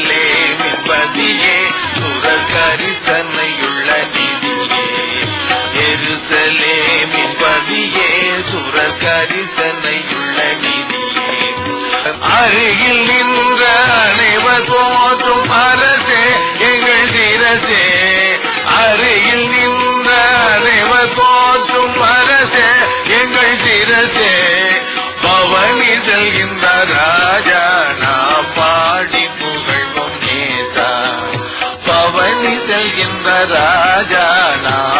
எருசலே மின்பதியே சுரர் கரிசனையுள்ள நிதியே. எருசலே மின்பதியே சுரர் கரிசனையுள்ள நிதியே. அருகில் நின்ற பவனி ராஜா நான்.